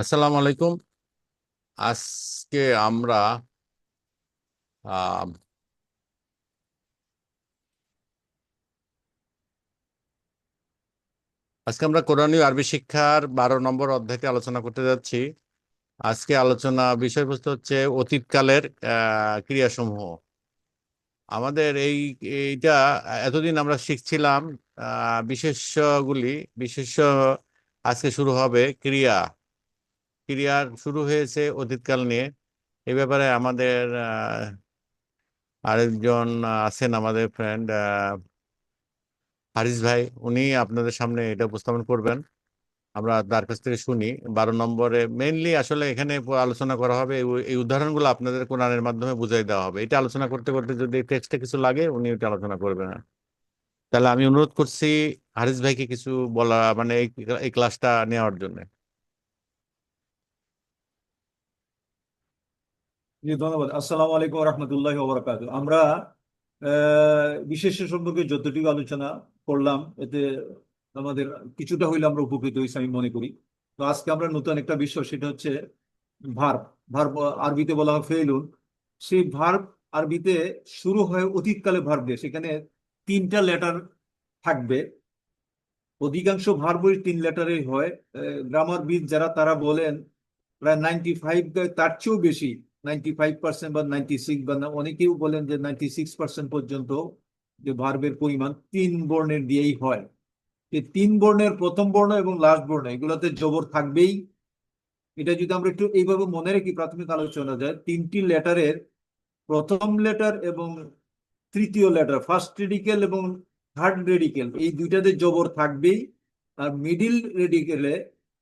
আসসালামু আলাইকুম। আজকে আমরা আজকে আমরা কোরআনীয় আরবি শিক্ষার বারো নম্বর অধ্যায়তে আলোচনা করতে যাচ্ছি। আজকে আলোচনা, বিষয়বস্তু হচ্ছে অতীতকালের ক্রিয়াসমূহ। আমাদের এই, এইটা এতদিন আমরা শিখছিলাম বিশেষ্যগুলি, বিশেষ্য আজকে শুরু হবে ক্রিয়া। ক্রিয়ার শুরু হয়েছে অতীতকাল নিয়ে। এই ব্যাপারে আমাদের আরেকজন আছেন আমাদের ফ্রেন্ড হারিস ভাই। উনি আপনাদের সামনে এটা উপস্থাপন করবেন। আমরা তার কাছ থেকে শুনি। বারো নম্বরে মেইনলি আসলে এখানে আলোচনা করা হবে, এই- উদাহরণগুলো আপনাদের কোরআনের মাধ্যমে বুঝাই দেওয়া হবে। এটা আলোচনা করতে করতে যদি টেক্সটে কিছু লাগে, উনি এটা আলোচনা করবেন। তাহলে আমি অনুরোধ করছি হারিস ভাইকে কিছু বলা মানে এই ক্লাসটা নেওয়ার জন্য। জি, ধন্যবাদ। আসসালামু আলাইকুম রহমতুল্লাহ ওবরাকাত আমরা বিশেষ সম্পর্কে যতটুকু আলোচনা করলাম, এতে আমাদের কিছুটা হইলে আমরা উপকৃত হয়েছি আমি মনে করি। তো আজকে আমরা নতুন একটা বিষয়, সেটা হচ্ছে ভার্ব। ভার্ব আরবিতে বলা হয় ফেলুন সেই ভার্ব আরবিতে শুরু হয় অতীতকালে ভার্ব দিয়ে। সেখানে তিনটা লেটার থাকবে। অধিকাংশ ভার্বই তিন লেটারেই হয়। গ্রামারবিদ যারা, তারা বলেন, প্রায় নাইনটি ফাইভ তার চেয়েও বেশি নাইনটি ফাইভ পার্সেন্ট বা নাইনটি সিক্স বা অনেকেও বলেন যে নাইনটি সিক্স পার্সেন্ট পর্যন্ত যে ভার্বের পরিমাণ তিন বর্ণের দিয়েই হয়। এই তিন বর্ণের প্রথম বর্ণ এবং লাস্ট বর্ণ, এগুলোতে জবর থাকবেই। এটা যদি আমরা একটু এইভাবে মনে রাখি, প্রাথমিক আলোচনা যায়, তিনটি লেটারের প্রথম লেটার এবং তৃতীয় লেটার ফার্স্ট রেডিকেল এবং থার্ড রেডিকেল এই দুইটাতে জবর থাকবেই। আর মিডিল রেডিকেলে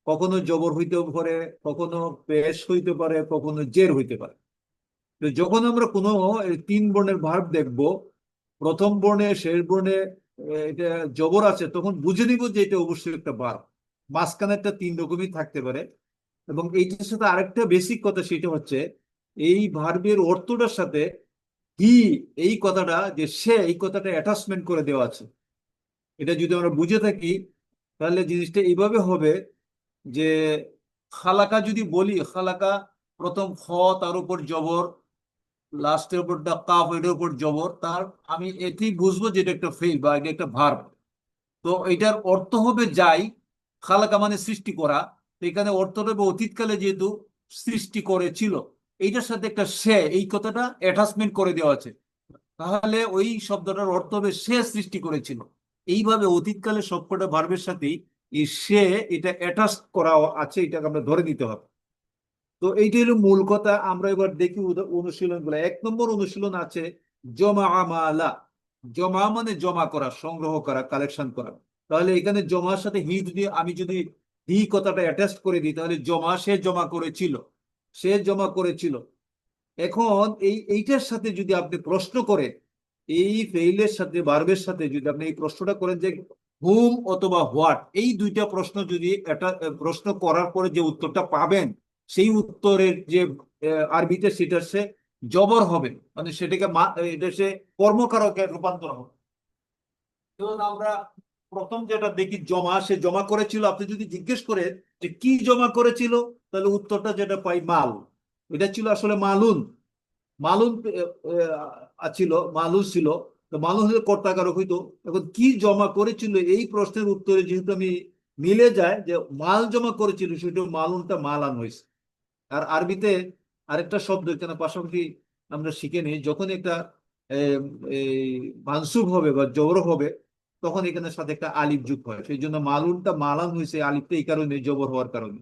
কখনো জবর হইতে পারে, কখনো পেশ হইতে পারে, কখনো জের হইতে পারে। তো যখন আমরা কোনো তিন বর্ণের ভার্ব দেখব, প্রথম বর্ণে, শেষ বর্ণে এটা জবর আছে, তখন বুঝে নিব যে এটা অবশ্যই একটা ভার্ব। মাঝখানে একটা তিন রকমই থাকতে পারে। এবং এইটার সাথে আরেকটা বেসিক কথা সেটা হচ্ছে, এই ভার্বের অর্থটার সাথে হি এই কথাটা, যে সে এই কথাটা অ্যাটাচমেন্ট করে দেওয়া আছে। এটা যদি আমরা বুঝে থাকি, তাহলে জিনিসটা এইভাবে হবে যে খালাকা যদি বলি, খালাকা প্রথম খ তার উপর জবর লাস্টের উপর কাফ, এটার উপর জবর, তার আমি এটি বুঝব যে এটা একটা ফেল বা এটা একটা ভার্ব তো এটার অর্থ হবে যাই, খালাকা মানে সৃষ্টি করা এখানে অর্থটা হবে অতীতকালে যেহেতু সৃষ্টি করেছিল, এইটার সাথে একটা সে, এই কথাটা অ্যাটাচমেন্ট করে দেওয়া আছে। তাহলে ওই শব্দটার অর্থ হবে সে সৃষ্টি করেছিল। এইভাবে অতীতকালে সবকটা ভার্বের সাথেই সে এটা অ্যাটাচ করা আছে, এটাকে আমরা ধরে নিতে হবে। তো এইটা হলো মূল কথা। আমরা এবার দেখি অনুশীলনগুলো এক নম্বর অনুশীলন আছে, জমা আমালা। জমা মানে জমা করা, সংগ্রহ করা কালেকশন করা। তাহলে এখানে জমার সাথে হি যদি আমি যদি হি কথাটা অ্যাটাচ করে দিই, তাহলে জমা সে জমা করেছিল, সে জমা করেছিল। এখন এই, এইটার সাথে যদি আপনি প্রশ্ন করেন, এই ফেইলের সাথে ভার্বের সাথে যদি আপনি এই প্রশ্নটা করেন যে হুম অথবা হোয়াট এই দুইটা প্রশ্ন যদি আহ, প্রশ্ন করার পরে যে উত্তরটা পাবেন সেই উত্তরের যে আরবিতে সেটা সে জবর হবে। মানে সেটাকে এটা সে কর্মকারকে রূপান্তর হবে। যেমন আমরা প্রথম যেটা দেখি জমা সে জমা করেছিল। আপনি যদি জিজ্ঞেস করেন যে কি জমা করেছিল তাহলে উত্তরটা যেটা পাই মাল। এটা ছিল আসলে মালুন। মালুন ছিল মালুন ছিল। মালুন হলে কর্তাকারক হইতো। এখন কি জমা করেছিল? এই প্রশ্নের উত্তরে যেহেতু আমি মিলে যায় যে মাল জমা করেছিল সেটা মালুনটা মালান হয়েছে। আর আরবিতে আরেকটা শব্দ এখানে পাশাপাশি আমরা শিখে নিই যখন একটা মানসুব হবে বা জবর হবে, তখন এখানে সাথে একটা আলিফ যুগ হয়। সেই জন্য মালুনটা মালান হয়েছে আলিফটা এই কারণে জবর হওয়ার কারণে।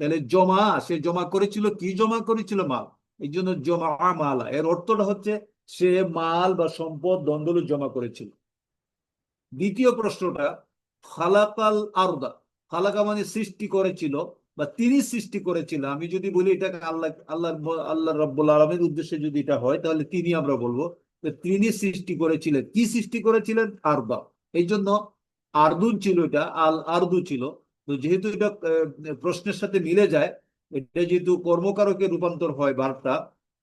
তাহলে জমা, সে জমা করেছিল, কি জমা করেছিল মাল? এই জন্য জমা মালা। এর অর্থটা হচ্ছে সে মাল বা সম্পদ দ্বন্দ্ব জমা করেছিল। দ্বিতীয় প্রশ্নটা, খালাকাল আরদা, খালাকা মানে সৃষ্টি করেছিল বা তিনি সৃষ্টি করেছিল। আমি যদি বলি এটাকে আল্লাহ আল্লাহ আল্লাহ রব্বুল আলমের উদ্দেশ্যে যদি এটা হয়, তাহলে তিনি আমরা বলব তিনি সৃষ্টি করেছিলেন। কি সৃষ্টি করেছিলেন? আরদা। এই জন্য আরদুন ছিল এটা, আল আর্দু ছিল। তো যেহেতু এটা প্রশ্নের সাথে মিলে যায়, এটা যেহেতু কর্মকারকে রূপান্তর হয় বার্তা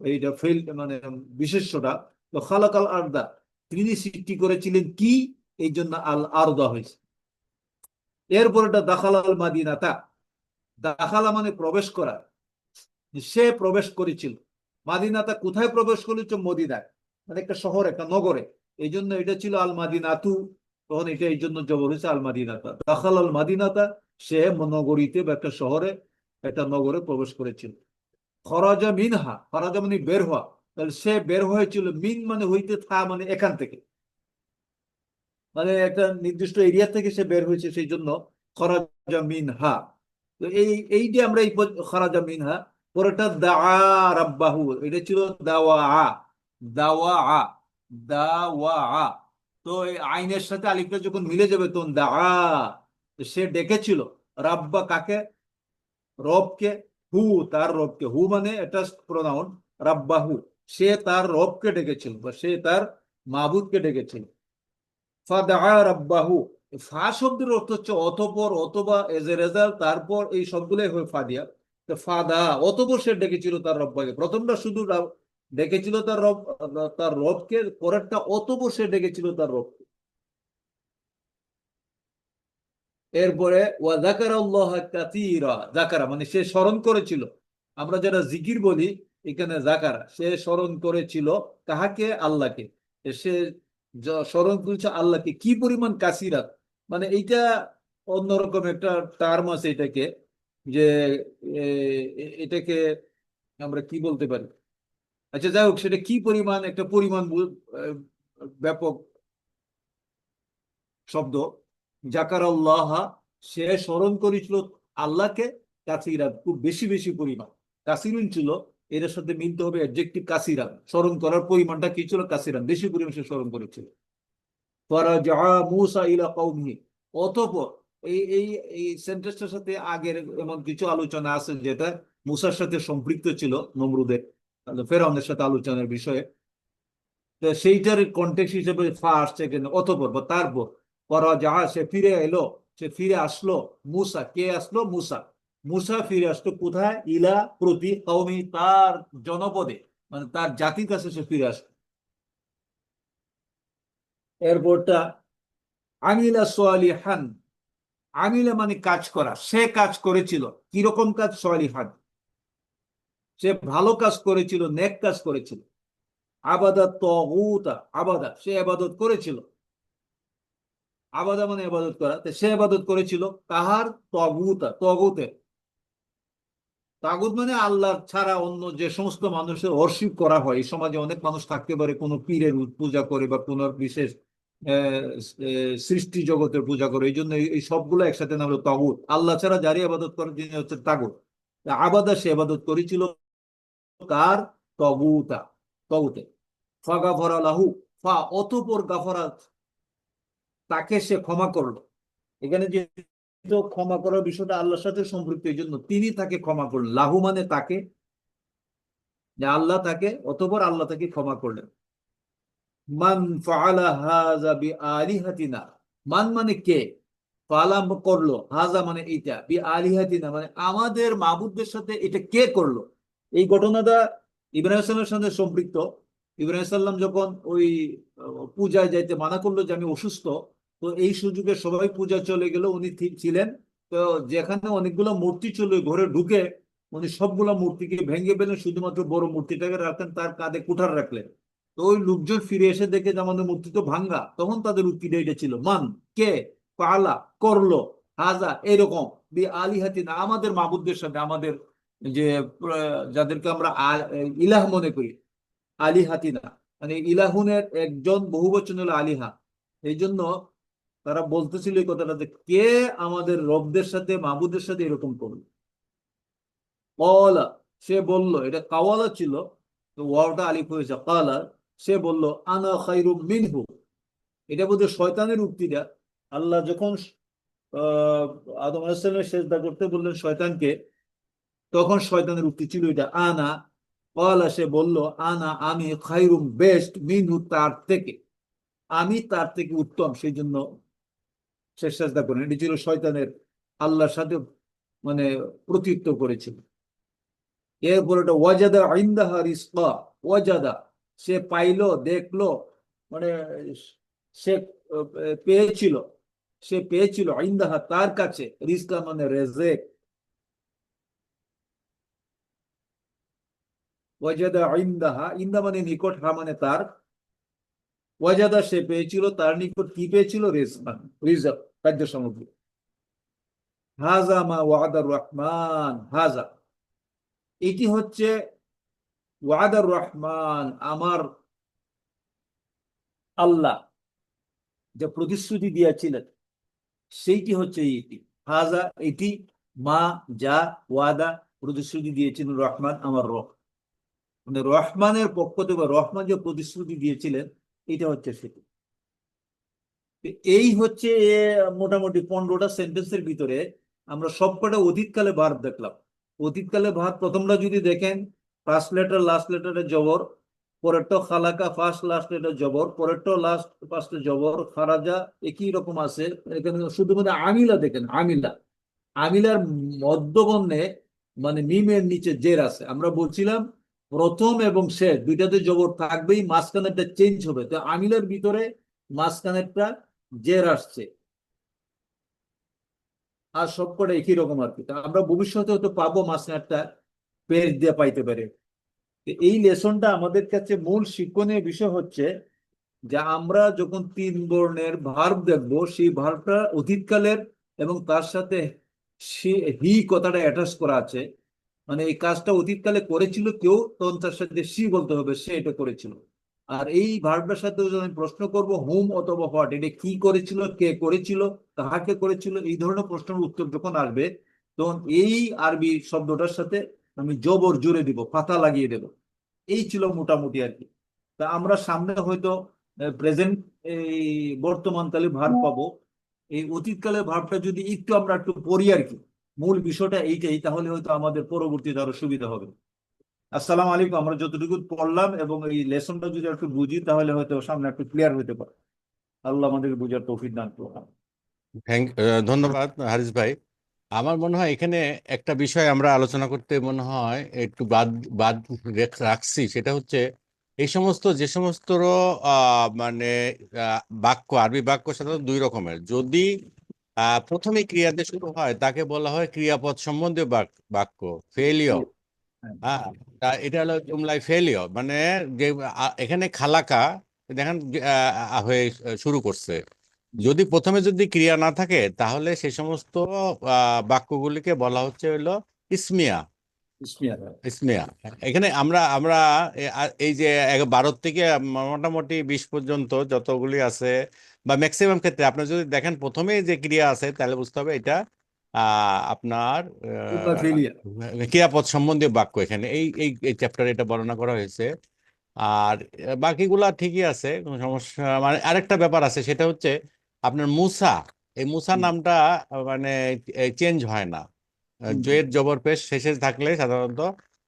এইটা ফেল মানে বিশেষ্যটা তো খালাকাল আরদা, তিনি সৃষ্টি করেছিলেন কি? এই জন্য আল আরদা হয়েছে। এরপর এটা দাখাল আল মাদিনাতা। দাখালা মানে প্রবেশ করা। সে প্রবেশ করেছিল। মাদিনাতা কোথায় প্রবেশ করেছিল? মদিনায়। মানে একটা শহর, একটা নগরে। এই জন্য এটা ছিল আল মাদিনাতু। তখন এটা এই জন্য জবর হয়েছে আল মাদিনাতা। দাখাল আল মাদিনাতা, সে নগরীতে বা একটা শহরে, একটা নগরে প্রবেশ করেছিল। খরাজা মিনহা, খরাজা মানে বের হওয়া। তাহলে সে বের হয়েছিল, মিন মানে হইতে থা মানে এখান থেকে। মানে একটা নির্দিষ্ট এরিয়া থেকে সে বের হয়েছে সেই জন্য খরাজা মিনহা। তো এই এই যে আমরা এই খরাজা মিনহা পরেটা দা রাব্বাহু, এটা ছিল দাওয়া আ। দাওয়া আ দাওয়া আ। তো এই আইনের সাথে আলিফটা যখন মিলে যাবে, তখন দা সে ডেকেছিল। রাব্বা কাকে? রবকে হু তার রবকে হু মানে এটা প্রোনাউন রাব্বাহু। সে তার রবকে ডেকেছিল, বা সে তার মাবুদকে ডেকেছিল। রাব্বাহু। ফা শব্দের অর্থ হচ্ছে অতপর, অথবা এজ এ রেজাল্ট তারপর এই সবগুলোই হয়ে ফাদিয়া তো ফাদা, অতপর সে ডেকেছিল তার রব্বাকে প্রথমটা শুধু ডেকেছিল তার রব, তার রবকে, পরেরটা অতপর সে ডেকেছিল তার রবকে। এরপরে, ওয়া জাকারা মানে সে স্মরণ করেছিল। আমরা যারা জিকির বলি, এখানে জাকারা সে স্মরণ করেছিল কাহাকে? আল্লাহকে। সে স্মরণ করেছে আল্লাহকে। কি পরিমাণ কাসিরাত মানে এইটা অন্যরকম একটা টার্ম আছে এটাকে, যে এটাকে আমরা কি বলতে পারি? আচ্ছা যাই হোক, সেটা কি পরিমাণ, একটা পরিমাণ ব্যাপক শব্দ? জাকার আল্লাহ সে স্মরণ করেছিল আল্লাহকে কাসিরা খুব বেশি বেশি পরিমাণ। কাসিরুন ছিল, এর সাথে মিলতে হবে অ্যাডজেক্টিভ কাসিরান স্মরণ করার পরিমাণটা কি ছিল? কাসিরান বেশি পরিমাণ সে স্মরণ করেছিল। অতঃপর এই এই এই সেন্টেন্সটার সাথে আগের এমন কিছু আলোচনা আছে যেটা মুসার সাথে সম্পৃক্ত ছিল, নমরুদের ফেরাউনের সাথে আলোচনার বিষয়ে। সেইটার কন্টেক্স হিসেবে ফার্স্ট সেকেন্ড অতঃপর বা তারপর পরাজা সে ফিরে এলো, সে ফিরে আসলো, মুসা। কে আসলো? মুসা। মুসা ফিরে আসলো কোথায়? ইলা প্রতি কওমি, তার জনপদে মানে তার জাতির কাছে সে ফিরে আসলো। এরপরটা, আমিলা সোয়ালিহান। আমিলা মানে কাজ করা। সে কাজ করেছিল। কীরকম কাজ? সোয়ালি হান সে ভালো কাজ করেছিল, নেক কাজ করেছিল। আবাদা তগুতা আবাদা সে আবাদত করেছিল। আবাদা মানে আবাদত করা। সে আবাদত করেছিল কাহার? তগুতা, তগুতে। তাগুত মানে আল্লাহ ছাড়া অন্য যে সমস্ত মানুষের অর্শিপ করা হয়। এই সমাজে অনেক মানুষ থাকতে পারে, কোনো পীরের পূজা করে বা কোনো বিশেষ সৃষ্টি জগতের পূজা করে। এই জন্য এই- সবগুলো একসাথে নাম হলো তাগুত। আল্লাহ ছাড়া যারই আবাদত করে যিনি হচ্ছে তাগুত। আবাদা সে আবাদত করেছিল কার? তগুতা, তগুতে। ফাগাফরা লাহু ফা অতপর গাফরাত তাকে সে ক্ষমা করল। এখানে যে ক্ষমা করার বিষয়টা আল্লাহর সাথে সম্পৃক্ত, এই জন্য তিনি তাকে ক্ষমা করলেন। লাহু মানে তাকে, যে আল্লাহ তাকে অতপর আল্লাহ তাকে ক্ষমা করলেন। মান মান কে? করল হাজা মানে এইটা বি আলিহাতিনা মানে আমাদের মাবুদদের সাথে এটা কে করল? এই ঘটনাটা ইব্রাহিম সাথে সম্পৃক্ত। ইব্রাহিম সাল্লাম যখন ওই পূজায় যাইতে মানা করল যে আমি অসুস্থ তো এই সুযোগে সবাই পূজা চলে গেল, উনি ছিলেন। তো যেখানে অনেকগুলো মূর্তি ছিল ঘরে ঢুকে উনি সবগুলো মূর্তিকে ভেঙে ফেলেন শুধুমাত্র বড় মূর্তিটাকে রাখলেন তার কাঁধে কুঠার রাখলেন। তো ওই লোকজন ফিরে এসে দেখে যে আমাদের মূর্তি তো ভাঙ্গা, তখন তাদের উক্তিটা এটা ছিল মান, কে, পালা, করল, হাজা, এরকম বি আলিহাতিন, আমাদের মাবুদদের সাথে, আমাদের যে যাদেরকে আমরা ইলাহ মনে করি আলী হাতিনা মানে ইলাহুনের একজন বহু বচন হলো আলিহা। এই জন্য তারা বলতেছিল এই কথাটা যে, কে আমাদের রবদের সাথে মাবুদের সাথে এরকম করল? কলা সে বলল, এটা কাওয়ালা ছিল ওয়াওটা আলিফ হয়েছে কালা সে বলল, আনা খাইরুম মিনহু। এটা বোধহয় শয়তানের উক্তিটা। আল্লাহ যখন আদম আলাইসাল্লামের সেজদা করতে বললেন শয়তানকে, তখন শয়তানের উক্তি ছিল এটা, আনা। কলা সে বলল, আনা আমি খাইরুম বেস্ট মিনহু তার থেকে। আমি তার থেকে উত্তম সেই জন্য শেষ সাজদা করেন এটি ছিল শয়তানের আল্লাহর সাথে মানে প্রতিত্ব করেছিল। এরপর ওটা ওয়াজাদা আইন্দাহা রিস্কা, ওয়াজাদা। সে পাইল, দেখল মানে সে পেয়েছিল সে পেয়েছিল আইন্দাহা তার কাছে। রিস্কা মানে রেজেক। ওয়াজাদা আইন্দাহা ইন্দা মানে নিকট, হা মানে তার ওয়াজাদা সে পেয়েছিল, তার নিকট কি পেয়েছিল? রেজমান রিজার্ভ খাদ্য সামগ্রী। হাজা মা ওয়াদার রহমান, হাজা। এটি হচ্ছে ওয়াদার রহমান, আমার আল্লাহ যে প্রতিশ্রুতি দিয়েছিলেন, সেইটি হচ্ছে এটি। হাজা, এটি মা যা ওয়াদা, প্রতিশ্রুতি দিয়েছিলেন রহমান আমার রহ মানে রহমানের পক্ষ থেকে রহমান যে প্রতিশ্রুতি দিয়েছিলেন এটা হচ্ছে সেটি। এই হচ্ছে মোটামুটি পনেরোটা সেন্টেন্সের ভিতরে আমরা সবকটা অতীতকালে ভার্ব দেখলাম। অতীতকালে ভার্ব প্রথমটা যদি দেখেন ফার্স্ট লেটার লাস্ট লেটারের জবর, পরেরটা খালাকা ফার্স্ট লাস্ট লেটার জবর, পরেরটা লাস্ট ফার্স্ট জবর, খারাজা একই রকম আছে। এখানে শুধুমাত্র আমিলা দেখেন, আমিলা। আমিলার মধ্যবর্ণে মানে মিমের নিচে জের আছে। আমরা বলছিলাম প্রথম এবং শেষ দুইটাতে জবর থাকবেই, মাঝখানেরটা চেঞ্জ হবে। তো আমিলের ভিতরে মাঝখানেরটা জের আসছে। আর সবকটা একই রকম আর কি। আমরা ভবিষ্যতে হয়তো পাবো মাঝখানেরটা পেজ দিয়ে পাইতে পারে। এই লেসনটা আমাদের কাছে মূল শিক্ষণীয় বিষয় হচ্ছে যে আমরা যখন তিন বর্ণের ভার্ব দেখব, সেই ভার্বটা অতীতকালের এবং তার সাথে হি কথাটা অ্যাটাচ করা আছে। মানে এই কাজটা অতীতকালে করেছিল কেউ তখন তার সাথে সি বলতে হবে, সে এটা করেছিল। আর এই ভার্বটার সাথে আমি প্রশ্ন করব, হুম অথবা হোয়াট, এটা কি করেছিল, কে করেছিল কাহাকে করেছিল, এই ধরনের প্রশ্নের উত্তর যখন আসবে, তখন এই আরবি শব্দটার সাথে আমি জবর জুড়ে দিব পাতা লাগিয়ে দেব। এই ছিল মোটামুটি আর কি। তা আমরা সামনে হয়তো প্রেজেন্ট এই বর্তমানকালে ভার্ব পাবো। এই অতীতকালে ভাবটা যদি একটু আমরা একটু পড়ি আর কি। মূল বিষয়টা এইটাই, তাহলে হয়তো আমাদের পরবর্তীতে আরও সুবিধা হবে। আসসালাম আলাইকুম, আমরা যতটুকু পড়লাম এবং এই লেসনটা যদি একটু বুঝি, তাহলে হয়তো সামনে একটু ক্লিয়ার হতে পারে। আল্লাহ আমাদেরকে বুঝার তৌফিক দান করুন। থ্যাংক ধন্যবাদ হারিস ভাই। আমার মনে হয় এখানে একটা বিষয় আমরা আলোচনা করতে মনে হয়, একটু বাদ বাদ রাখছি, সেটা হচ্ছে এই সমস্ত, যে সমস্ত মানে বাক্য, আরবি বাক্য সাধারণত দুই রকমের। যদি প্রথমে ক্রিয়াতে শুরু হয় তাকে বলা হয় ক্রিয়াপদ সম্বন্ধীয় বাক- বাক্য ফেলিও হ্যাঁ এটা হলো জুমলাই ফেলিও মানে যে এখানে খালাকা দেখেন হয়ে শুরু করছে। যদি প্রথমে যদি ক্রিয়া না থাকে তাহলে সে সমস্ত আহ, বাক্যগুলিকে বলা হচ্ছে হলো ইসমিয়া। ইসমিয়া। এখানে আমরা আমরা এই যে বারো থেকে মোটামুটি বিশ পর্যন্ত যতগুলি আছে বা ম্যাক্সিমাম ক্ষেত্রে আপনি যদি দেখেন প্রথমে যে ক্রিয়া আছে তাহলে বুঝতে হবে এটা আপনার ক্রিয়াপদ সম্বন্ধীয় বাক্য এখানে। এই এই চ্যাপ্টারে এটা বর্ণনা করা হয়েছে। আর বাকিগুলা ঠিকই আছে কোনো সমস্যা মানে আরেকটা ব্যাপার আছে সেটা হচ্ছে আপনার মুসা এই মুসা নামটা মানে চেঞ্জ হয় না। জয়ের জবর পেশ শেষে থাকলে সাধারণত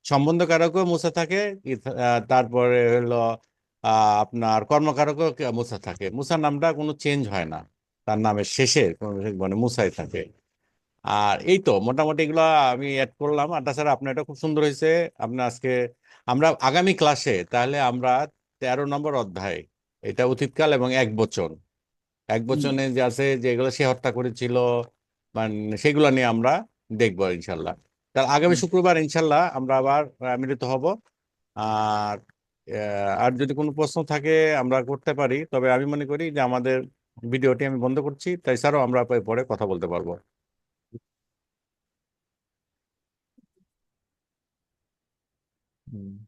সম্বন্ধকারকও মুসা থাকে তারপরে হলো আপনার কর্মকারকও মুসা থাকে। মুসা নামটা কোনো চেঞ্জ হয় না। তার নামের শেষে কোনো মানে মুসাই থাকে। আর এই তো মোটামুটি এগুলো আমি অ্যাড করলাম। আর তাছাড়া আপনার এটা খুব সুন্দর হয়েছে। আপনার আজকে আমরা আগামী ক্লাসে তাহলে আমরা তেরো নম্বর অধ্যায় এটা অতীতকাল এবং এক বচন। এক বচনে যে আছে যেগুলো সে হত্যা করেছিল মানে সেগুলো নিয়ে আমরা দেখব ইনশাল্লাহ। তার আগামী শুক্রবার ইনশাল্লাহ আমরা আবার মিলিত হব। আর আর যদি কোনো প্রশ্ন থাকে, আমরা করতে পারি। তবে আমি মনে করি যে আমাদের ভিডিওটি আমি বন্ধ করছি। তাই স্যারও আমরা পরে কথা বলতে পারব। হুম।